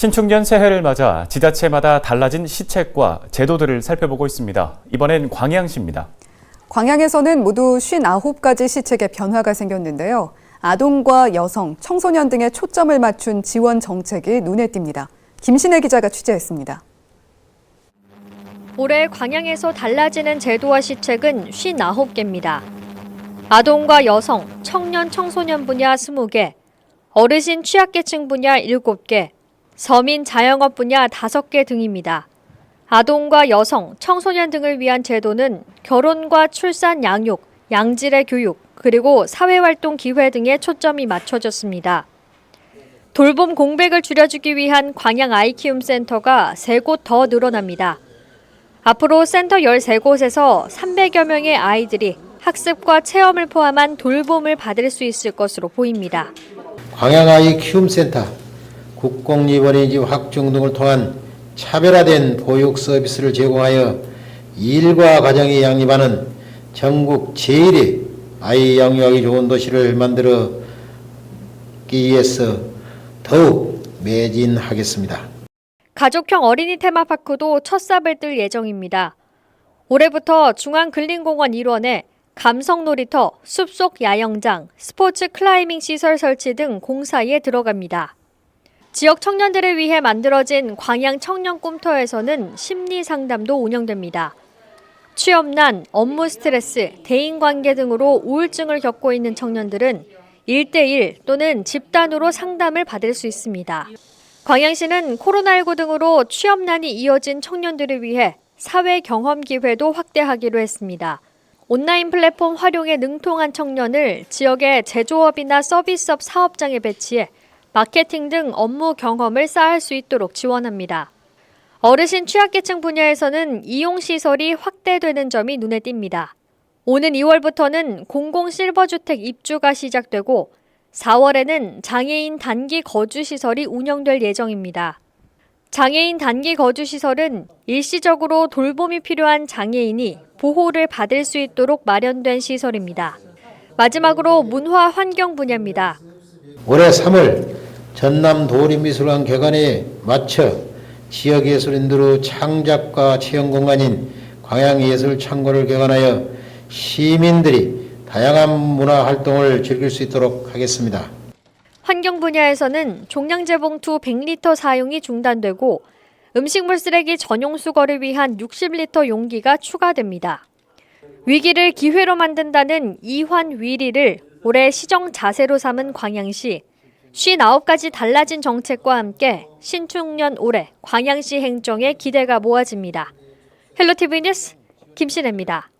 신축년 새해를 맞아 지자체마다 달라진 시책과 제도들을 살펴보고 있습니다. 이번엔 광양시입니다. 광양에서는 모두 59가지 시책의 변화가 생겼는데요. 아동과 여성, 청소년 등의 초점을 맞춘 지원 정책이 눈에 띕니다. 김신혜 기자가 취재했습니다. 올해 광양에서 달라지는 제도와 시책은 59개입니다. 아동과 여성, 청년, 청소년 분야 20개, 어르신 취약계층 분야 7개, 서민 자영업 분야 5개 등입니다. 아동과 여성, 청소년 등을 위한 제도는 결혼과 출산 양육, 양질의 교육, 그리고 사회활동 기회 등에 초점이 맞춰졌습니다. 돌봄 공백을 줄여주기 위한 광양 아이키움 센터가 3곳 더 늘어납니다. 앞으로 센터 13곳에서 300여 명의 아이들이 학습과 체험을 포함한 돌봄을 받을 수 있을 것으로 보입니다. 광양아이 키움센터, 국공립 어린이집 확충 등을 통한 차별화된 보육 서비스를 제공하여 일과 가정이 양립하는 전국 제1의 아이 양육하기 좋은 도시를 만들기 위해서 더욱 매진하겠습니다. 가족형 어린이 테마파크도 첫 삽을 뜰 예정입니다. 올해부터 중앙근린공원 일원에 감성 놀이터, 숲속 야영장, 스포츠 클라이밍 시설 설치 등 공사에 들어갑니다. 지역 청년들을 위해 만들어진 광양 청년 꿈터에서는 심리 상담도 운영됩니다. 취업난, 업무 스트레스, 대인관계 등으로 우울증을 겪고 있는 청년들은 1대1 또는 집단으로 상담을 받을 수 있습니다. 광양시는 코로나19 등으로 취업난이 이어진 청년들을 위해 사회 경험 기회도 확대하기로 했습니다. 온라인 플랫폼 활용에 능통한 청년을 지역의 제조업이나 서비스업 사업장에 배치해 마케팅 등 업무 경험을 쌓을 수 있도록 지원합니다. 어르신 취약계층 분야에서는 이용시설이 확대되는 점이 눈에 띕니다. 오는 2월부터는 공공 실버주택 입주가 시작되고 4월에는 장애인 단기 거주시설이 운영될 예정입니다. 장애인 단기 거주시설은 일시적으로 돌봄이 필요한 장애인이 보호를 받을 수 있도록 마련된 시설입니다. 마지막으로 문화 환경 분야입니다. 올해 3월 전남 도립미술관 개관에 맞춰 지역예술인들의 창작과 체험 공간인 광양예술창고를 개관하여 시민들이 다양한 문화 활동을 즐길 수 있도록 하겠습니다. 환경 분야에서는 종량제 봉투 100리터 사용이 중단되고 음식물 쓰레기 전용 수거를 위한 60리터 용기가 추가됩니다. 위기를 기회로 만든다는 이환 위리를 올해 시정 자세로 삼은 광양시 59가지 달라진 정책과 함께 신축년 올해 광양시 행정에 기대가 모아집니다. 헬로티비 뉴스 김신혜입니다.